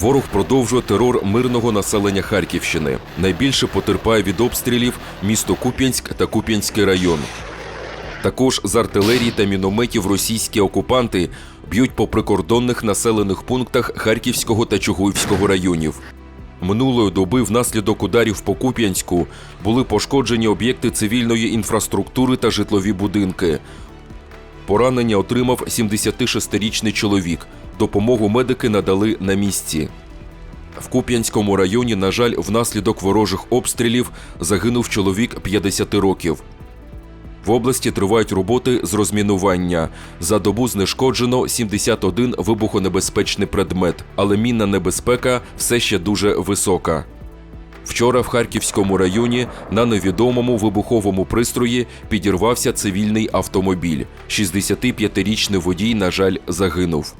Ворог продовжує терор мирного населення Харківщини. Найбільше потерпає від обстрілів місто Куп'янськ та Куп'янський район. Також з артилерії та мінометів російські окупанти б'ють по прикордонних населених пунктах Харківського та Чугуївського районів. Минулої доби внаслідок ударів по Куп'янську були пошкоджені об'єкти цивільної інфраструктури та житлові будинки. Поранення отримав 76-річний чоловік. Допомогу медики надали на місці. В Куп'янському районі, на жаль, внаслідок ворожих обстрілів загинув чоловік 50 років. В області тривають роботи з розмінування. За добу знешкоджено 71 вибухонебезпечний предмет, але мінна небезпека все ще дуже висока. Вчора в Харківському районі на невідомому вибуховому пристрої підірвався цивільний автомобіль. 65-річний водій, на жаль, загинув.